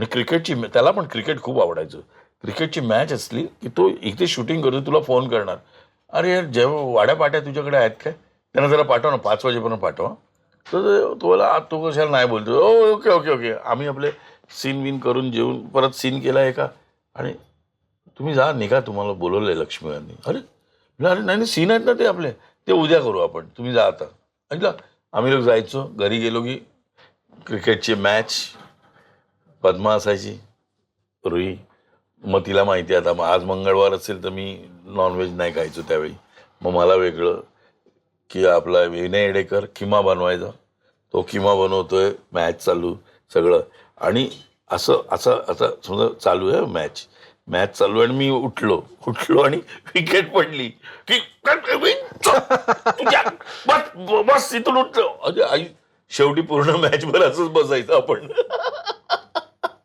आणि क्रिकेटची त्याला पण क्रिकेट खूप आवडायचं. क्रिकेटची मॅच असली की तो इथे शूटिंग करतो तुला फोन करणार. अरे यार जेव्हा वाड्या पाट्या तुझ्याकडे आहेत काय? त्यांना जरा पाठव ना पाच वाजेपर्यंत पाठव तर तुम्हाला बोला तो कशाला नाही बोलतो. ओ ओके ओके ओके. आम्ही आपले सीन विन करून जेवून परत सीन केला आहे का आणि तुम्ही जा निघा तुम्हाला बोलवलं आहे लक्ष्मीकांनी अरे अरे नाही नाही सीन आहेत ना ते आपले. ते उद्या करू आपण. तुम्ही जा आता. ऐकला? आम्ही लोक जायचो घरी गेलो की क्रिकेटची मॅच पद्मा असायची रुई. मग तिला माहिती आहे आता. मग आज मंगळवार असेल तर मी नॉनव्हेज नाही खायचो त्यावेळी. मग मला वेगळं की आपला विनय येडेकर किमा बनवायचा. तो किमा बनवतोय. मॅच चालू सगळं. आणि असं असं असं समजा चालू आहे मॅच मॅच चालू आहे आणि मी उठलो. उठलो आणि विकेट पडली. की बस बस इथून उठलो. अरे आई शेवटी पूर्ण मॅचभर असंच बसायचं आपण.